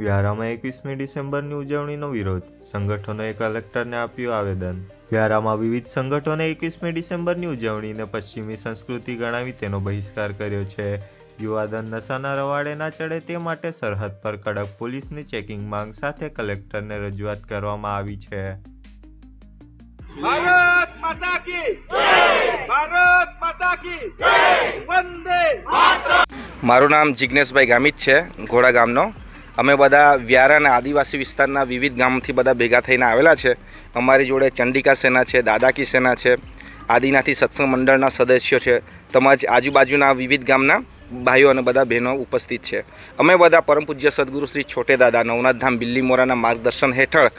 વ્યારામાં એકવીસમી ડિસેમ્બરની ઉજવણીનો વિરોધ. સંગઠનોએ કલેક્ટરને આપ્યું આવેદન. વ્યારામાં વિવિધ સંગઠનોએ એકવીસમી ડિસેમ્બરની ઉજવણીને પશ્ચિમી સંસ્કૃતિ ગણાવી તેનો બહિષ્કાર કર્યો છે. યુવાધન નશાના રવાડે ના ચડે તે માટે સરહદ પર કડક પોલીસની ચેકિંગ માંગ સાથે કલેક્ટરને રજૂઆત કરવામાં આવી છે. ભારત માતા કી ભારત માતા કી વંદે મારું નામ જિજ્ઞેશભાઈ ગામિત છે ઘોડા ગામનો. અમે બધા વ્યારા અને આદિવાસી વિસ્તારના વિવિધ ગામથી બધા ભેગા થઈને આવેલા છે. અમારી જોડે ચંડિકા સેના છે, દાદાકી સેના છે, આદિનાથી સત્સંગ મંડળના સદસ્યો છે, તેમજ આજુબાજુના વિવિધ ગામના ભાઈઓ અને બધા બહેનો ઉપસ્થિત છે. અમે બધા પરમ પૂજ્ય સદગુરુ શ્રી છોટે દાદા નવનાથધામ બિલ્લી મોરાના માર્ગદર્શન હેઠળ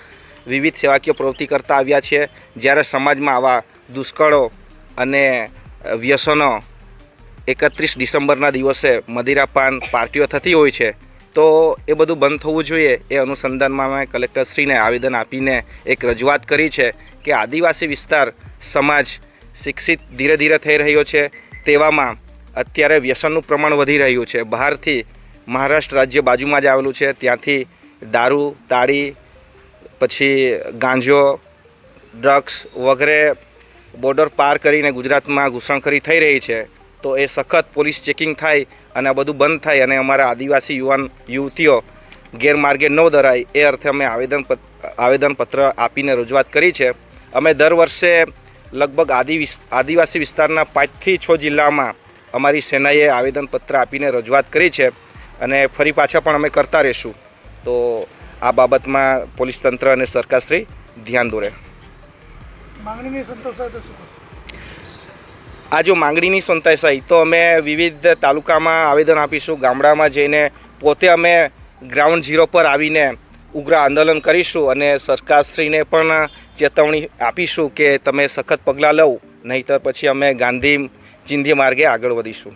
વિવિધ સેવાકીય પ્રવૃત્તિ કરતા આવ્યા છીએ. જ્યારે સમાજમાં આવા દુષ્કળો અને વ્યસનો એકત્રીસ ડિસેમ્બરના દિવસે મદિરાપાન પાર્ટીઓ થતી હોય છે તો એ બધું બંધ થવું જોઈએ એ અનુસંધાનમાં અમે કલેક્ટરશ્રીને આવેદન આપીને એક રજૂઆત કરી છે કે આદિવાસી વિસ્તાર સમાજ શિક્ષિત ધીરે ધીરે થઈ રહ્યો છે તેવામાં અત્યારે વ્યસનનું પ્રમાણ વધી રહ્યું છે. બહારથી મહારાષ્ટ્ર રાજ્ય બાજુમાં જ આવેલું છે. ત્યાંથી દારૂ, તાળી, પછી ગાંજો, ડ્રગ્સ વગેરે બોર્ડર પાર કરીને ગુજરાતમાં ઘૂસણખરી થઈ રહી છે. તો એ સખત પોલીસ ચેકિંગ થાય અને આ બધું બંધ થાય અને અમારા આદિવાસી યુવાન યુવતીઓ ગેરમાર્ગે ન ધરાય, એ અર્થે અમે આવેદન આવેદનપત્ર આપીને રજૂઆત કરી છે. અમે દર વર્ષે લગભગ આદિ આદિવાસી વિસ્તારના પાંચથી છ જિલ્લામાં અમારી સેનાએ આવેદનપત્ર આપીને રજૂઆત કરી છે અને ફરી પાછા પણ અમે કરતા રહીશું. તો આ બાબતમાં પોલીસ તંત્ર અને સરકારશ્રી ધ્યાન દોરે. માંગણીની કરશો? આ જો માંગણીની સંતોષાય તો અમે વિવિધ તાલુકામાં આવેદન આપીશું. ગામડામાં જઈને પોતે અમે ગ્રાઉન્ડ ઝીરો પર આવીને ઉગ્ર આંદોલન કરીશું અને સરકારશ્રીને પણ ચેતવણી આપીશું કે તમે સખત પગલાં લો, નહીતર પછી અમે ગાંધી ચિંધી માર્ગે આગળ વધીશું.